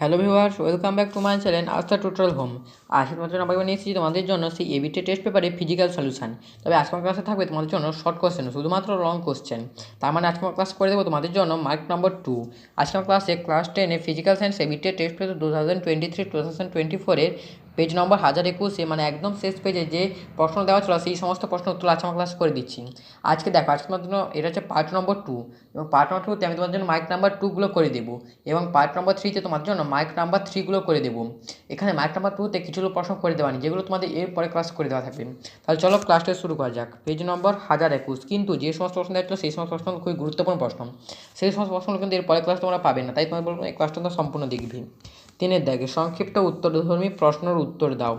Hello viewers, welcome back to my channel Astha total home. আজকে তোমাদের জন্য আবার নিয়ে এসেছি তোমাদের জন্য সেই এবিটি টেস্ট পেপারে ফিজিক্যাল সলিউশন তবে আজকের ক্লাসে থাকবে তোমাদের জন্য শর্ট কোশ্চেন শুধুমাত্র লং কোশ্চেন তার মানে আজকে ক্লাস করে দেবো তোমাদের জন্য মার্ক নম্বর টু আজকের ক্লাসে ক্লাস টেনে physical science ABT test paper two thousand twenty three two thousand twenty ফোরের পেজ নম্বর হাজার একুশে মানে একদম শেষ পেজে যে প্রশ্ন দেওয়া ছিল, সেই সমস্ত প্রশ্ন উত্তর আজকে আমার ক্লাস করে দিচ্ছি। আজকে দেখো, আজকে তোমাদের জন্য এটা হচ্ছে পার্ট নম্বর টু এবং পার্ট নম্বর টুতে আমি তোমার জন্য মাইক নাম্বার টুগুলো করে দেবো। এবং পার্ট নম্বর থ্রিতে তোমার জন্য মাইক নাম্বার থ্রিগুলো করে দেবো। এখানে মাইক নাম্বার টুতে কিছুগুলো প্রশ্ন করে দেওয়া যেগুলো তোমাদের এর পরে ক্লাস করে দেওয়া থাকবে। তাহলে চলো ক্লাসটা শুরু করা যাক। পেজ নম্বর হাজার একুশ। কিন্তু যে সমস্ত প্রশ্ন দেওয়া ছিল, সেই সমস্ত প্রশ্ন খুবই গুরুত্বপূর্ণ প্রশ্ন। সেই সমস্ত প্রশ্নগুলো কিন্তু এর পরে ক্লাস তোমরা পাবে না, তাই তোমার বলব এই ক্লাসটা তোমরা সম্পূর্ণ দেখবি। তিনের দাগে সংক্ষিপ্ত উত্তরধর্মী প্রশ্নের উত্তর দাও।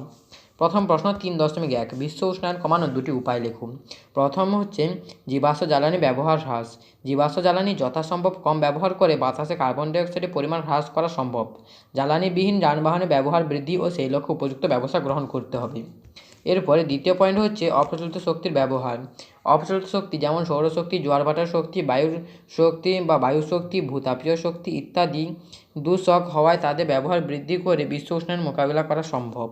প্রথম প্রশ্ন তিন দশমিক এক, বিশ্ব উষ্ণায়ন কমানোর দুটি উপায় লিখুন। প্রথম হচ্ছে, জীবাশ্ম জ্বালানি ব্যবহার হ্রাস। জীবাশ্ম জ্বালানি যথাসম্ভব কম ব্যবহার করে বাতাসে কার্বন ডাইঅক্সাইডের পরিমাণ হ্রাস করা সম্ভব। জ্বালানিবিহীন যানবাহনের ব্যবহার বৃদ্ধি ও সেই লক্ষ্যে উপযুক্ত ব্যবস্থা গ্রহণ করতে হবে। এরপরে দ্বিতীয় পয়েন্ট হচ্ছে অপ্রচলিত শক্তির ব্যবহার। অপ্রচলিত শক্তি যেমন সৌরশক্তি, জোয়ার ভাটার শক্তি, বায়ুর শক্তি বা বায়ু শক্তি, ভূতাপীয় শক্তি ইত্যাদি দূষক হওয়ায় তাদের ব্যবহার বৃদ্ধি করে বিশ্ব উষ্ণায়ন মোকাবিলা করা সম্ভব।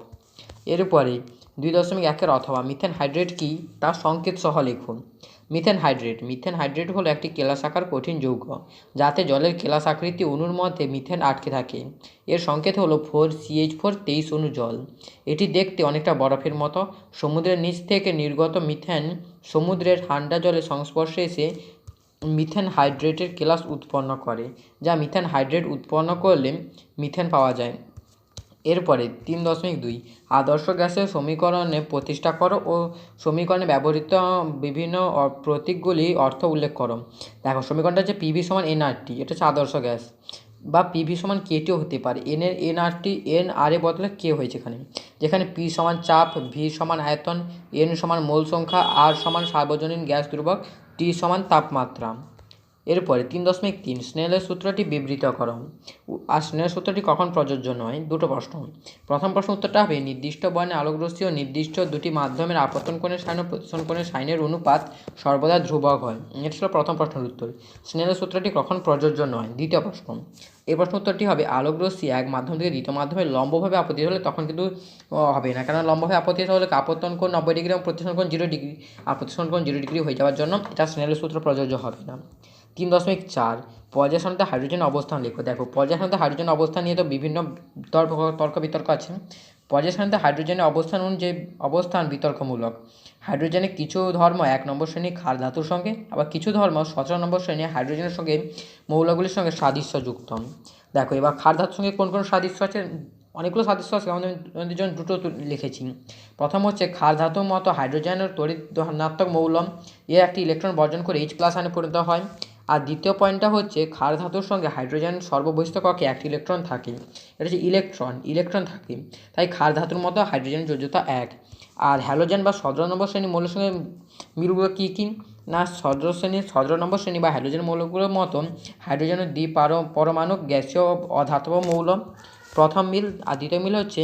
এরপরে দুই দশমিক একের অথবা মিথেন হাইড্রেট কী? তার সংকেত সহ লিখুন। মিথেন হাইড্রেট মিথেন হাইড্রেট হলো একটি কেলাসাকার কঠিন যৌগ, যাতে জলের কেলাস আকৃতি অণুর মধ্যে মিথেন আটকে থাকে। এর সংকেত হলো ফোর সিএইচ ফোর তেইশ অণু জল। এটি দেখতে অনেকটা বরফের মতো। সমুদ্রের নিচ থেকে নির্গত মিথেন সমুদ্রের ঠান্ডা জলের সংস্পর্শে এসে মিথেন হাইড্রেটের কেলাস উৎপন্ন করে, যা মিথেন হাইড্রেট উৎপন্ন করলে মিথেন পাওয়া যায়। এরপরে তিন দশমিক দুই, আদর্শ গ্যাসের সমীকরণে প্রতিষ্ঠা করো ও সমীকরণে ব্যবহৃত বিভিন্ন প্রতীকগুলি অর্থ উল্লেখ করো। দেখো, সমীকরণটা হচ্ছে পিভি সমান এনআরটি এটা হচ্ছে আদর্শ গ্যাস। বা পিভি সমান কেটিও হতে পারে। এন এর এনআরটি এন আর এর বদলে কে হয়েছে এখানে। যেখানে পি সমান চাপ ভি সমান আয়তন এন সমান মোল সংখ্যা আর সমান সার্বজনীন গ্যাস ধ্রুবক টি সমান তাপমাত্রা। এরপরে তিন দশমিক তিন স্নেহের সূত্রটি বিবৃত করো আর স্নেহের সূত্রটি কখন প্রযোজ্য নয়? দুটো প্রশ্ন। প্রথম প্রশ্ন উত্তরটা হবে, নির্দিষ্ট বয়নে আলোকরশ্মি ও নির্দিষ্ট দুটি মাধ্যমের আপতন কোণের সাইন ও প্রতিসরণ কোণের সাইনের অনুপাত সর্বদা ধ্রুবক হয়। এটা ছিল প্রথম প্রশ্নের উত্তর। স্নেহের সূত্রটি কখন প্রযোজ্য নয়? দ্বিতীয় প্রশ্ন। এই প্রশ্ন উত্তরটি হবে, আলোকরশ্মি এক মাধ্যম থেকে দ্বিতীয় মাধ্যমে লম্বভাবে আপতিত হলে তখন কিন্তু হবে না। কারণ লম্বভাবে আপতিত হলে আপতন কোণ নব্বই ডিগ্রি এবং প্রতিসরণ কোণ জিরো ডিগ্রি। আর প্রতিসরণ কোণ জিরো ডিগ্রি হয়ে যাওয়ার জন্য এটা স্নেলের সূত্র প্রযোজ্য হবে না। তিন দশমিক চার পর্যায় হাইড্রোজেন অবস্থান লেখো। দেখো পর্যায় সারণীতে হাইড্রোজেন অবস্থান নিয়ে তো বিভিন্ন তর্ক তর্ক বিতর্ক আছে। পর্যায় সারণীতে হাইড্রোজেনের অবস্থান অনুযায়ী অবস্থান বিতর্কমূলক। হাইড্রোজেনের কিছু ধর্ম এক নম্বর শ্রেণির ক্ষার ধাতুর সঙ্গে, আবার কিছু ধর্ম সতেরো নম্বর শ্রেণি হাইড্রোজেনের সঙ্গে, মৌলগুলির সঙ্গে সাদৃশ্য যুক্ত দেখো, এবার ক্ষার ধাতুর সঙ্গে কোন কোন সাদৃশ্য আছে? অনেকগুলো সাদৃশ্য আছে আমাদের জন্য দুটো লিখেছি। প্রথম হচ্ছে ক্ষার ধাতুর মতো হাইড্রোজেনের তড়িৎ ধনাত্মক মৌলম এর একটি ইলেকট্রন বর্জন করে এইচ প্লাস আনে পরিণত হয়। আর দ্বিতীয় পয়েন্টটা হচ্ছে ক্ষার ধাতুর সঙ্গে হাইড্রোজেন সর্ববহিষ্ঠ কক্ষে একটি ইলেকট্রন থাকে। এটা হচ্ছে ইলেকট্রন ইলেকট্রন থাকে। তাই ক্ষার ধাতুর মতো হাইড্রোজেন যোজ্যতা এক। আর হ্যালোজেন বা সতেরো নম্বর শ্রেণির মৌলের সঙ্গে মিলগুলো কী কী? না সতেরো শ্রেণির সতেরো নম্বর শ্রেণি বা হাইড্রোজেন মৌলগুলোর মতন হাইড্রোজেনের দ্বি পার পরমাণু, গ্যাসীয় অধাতব মৌল। প্রথম মিল আর দ্বিতীয় মিল হচ্ছে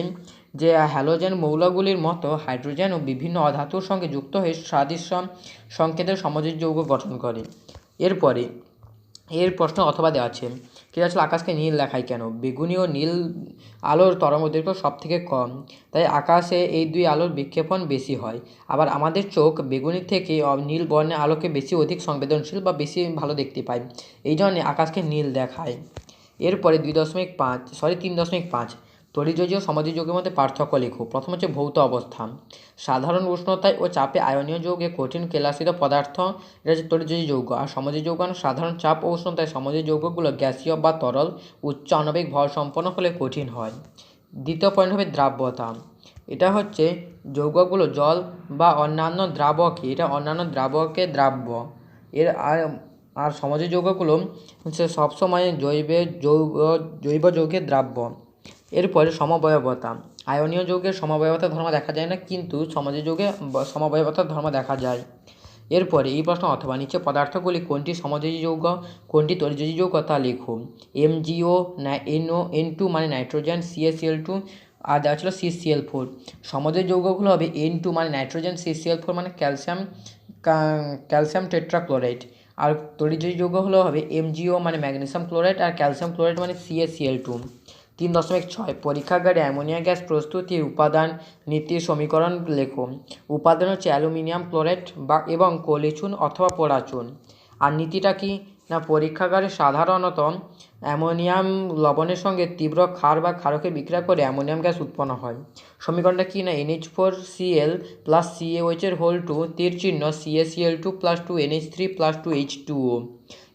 যে হ্যালোজেন মৌলগুলির মতো হাইড্রোজেন ও বিভিন্ন অধাতুর সঙ্গে যুক্ত হয়ে সাদৃশ্য সংকেতের সমযোজী যৌগ গঠন করে। এরপরে, এর প্রশ্ন অথবা দেওয়া আছে ক্রীড়াচল আকাশকে নীল দেখায় কেন? বেগুনি ও নীল আলোর তরঙ্গ দৈর্ঘ্য সব থেকে কম, তাই আকাশে এই দুই আলোর বিক্ষেপণ বেশি হয়। আবার আমাদের চোখ বেগুনি থেকে নীল বর্ণের আলোকে বেশি অধিক সংবেদনশীল বা বেশি ভালো দেখতে পায়। এই জন্যে আকাশকে নীল দেখায়। এরপরে দুই দশমিক পাঁচ সরি তিন দশমিক পাঁচ তরিযোজী ও সমাজী যৌগের মধ্যে পার্থক্য লেখো। প্রথম হচ্ছে ভৌত অবস্থা সাধারণ উষ্ণতায় ও চাপে আয়নীয় যৌগে কঠিন কেলাসিত পদার্থ, এটা হচ্ছে তরিযোজী যৌগ। আর সমাজী যৌগাণু সাধারণ চাপ ও উষ্ণতায় সমাজী যৌগগুলো গ্যাসীয় বা তরল, উচ্চ আণবিক ভর সম্পন্ন হলে কঠিন হয়। দ্বিতীয় পয়েন্ট হবে দ্রাব্যতা। এটা হচ্ছে যৌগগুলো জল বা অন্যান্য দ্রাবকে, এটা অন্যান্য দ্রাবকে দ্রাব্য। এর আর আর সমাজী যৌগগুলো হচ্ছে সবসময় জৈবের যৌগ, জৈব যৌগের দ্রাব্য। এরপরে সমবয়বতা। আয়নীয় যৌগের সমবয়বতার ধর্ম দেখা যায় না, কিন্তু সমাজের যৌগে সমবয়বতার ধর্ম দেখা যায়। এরপরে এই প্রশ্ন, অথবা নিচে পদার্থগুলি কোনটি সমযোজী যৌগ, কোনটি তরিযোজী যৌগ তা লিখুন এমজিও এনও, এন টু মানে নাইট্রোজেন সিএসিএল টু আর দেওয়া ছিল সিসিএল ফোর। সমযোজী যৌগগুলো হবে এন টু মানে নাইট্রোজেন সিসিএল ফোর মানে ক্যালসিয়াম ক্যালসিয়াম টেট্রাক্লোরাইড। আর তরিযোজী যৌগ হলো হবে এমজিও মানে ম্যাগনেসিয়াম ক্লোরাইড আর ক্যালসিয়াম ক্লোরাইড মানে সিএসিএল টু। তিন দশমিক ছয়, পরীক্ষাগারে অ্যামোনিয়া গ্যাস প্রস্তুতির উপাদান নীতির সমীকরণ লেখো। উপাদান হচ্ছে অ্যালুমিনিয়াম ক্লোরেট বা এবং কলিচুন অথবা পোড়াচুন আর নীতিটা কি? না, পরীক্ষাগারে সাধারণত অ্যামোনিয়াম লবণের সঙ্গে তীব্র ক্ষার বা ক্ষারকে বিক্রিয়া করে অ্যামোনিয়াম গ্যাস উৎপন্ন হয়। সমীকরণটা কি না? এনএইচ ফোর সিএল প্লাস সিএওএইচের হোল টু তীর চিহ্ন CACL two plus two NH three plus two H two O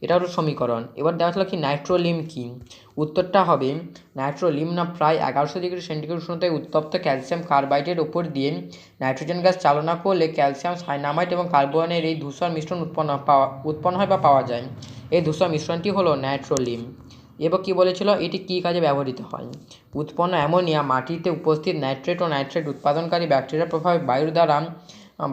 এটা হলো সমীকরণ। এবার দেখা হলো কি নাইট্রোলিম কি? উত্তরটা হবে নাইট্রোলিম না প্রায় এগারোশো ডিগ্রি সেন্টিগ্রেড উষ্ণতায় উত্তপ্ত ক্যালসিয়াম কার্বাইডের ওপর দিয়ে নাইট্রোজেন গ্যাস চালনা করলে ক্যালসিয়াম, সাইনামাইট এবং কার্বনের এই ধূসর মিশ্রণ উৎপন্ন পাওয়া, উৎপন্ন হয় বা পাওয়া যায়। এই ধূসর মিশ্রণটি হলো নাইট্রোলিম। এবার কী বলেছিল? এটি কী কাজে ব্যবহৃত হয়? উৎপন্ন অ্যামোনিয়া মাটিতে উপস্থিত নাইট্রেট ও নাইট্রেট উৎপাদনকারী ব্যাকটেরিয়ার প্রভাবে বায়ুর দ্বারা,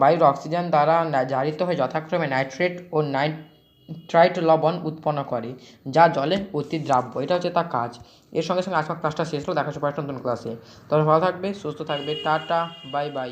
বায়ুর অক্সিজেন দ্বারা জারিত হয়ে যথাক্রমে নাইট্রেট ও নাইট্রাইট লবণ উৎপন্ন করে, যা জলে অতি দ্রাব্য। এটা হচ্ছে তার কাজ। এর সঙ্গে সঙ্গে আজকের ক্লাসটা শেষ হলো। দেখা হচ্ছে নতুন ক্লাসে তবে ভালো থাকবে, সুস্থ থাকবে। Tata, bye bye.